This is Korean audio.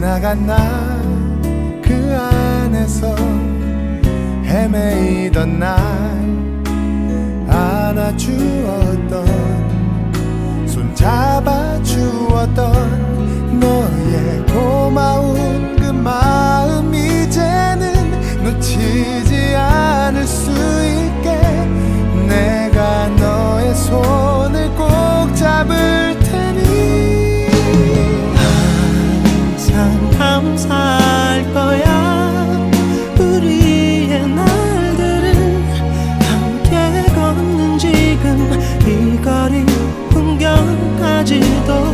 지나간 날그 안에서 헤매이던 날 안아주었던 손 잡아주었던 감사할 거야. 우리의 날들은 함께 걷는 지금 이 거리 풍경까지도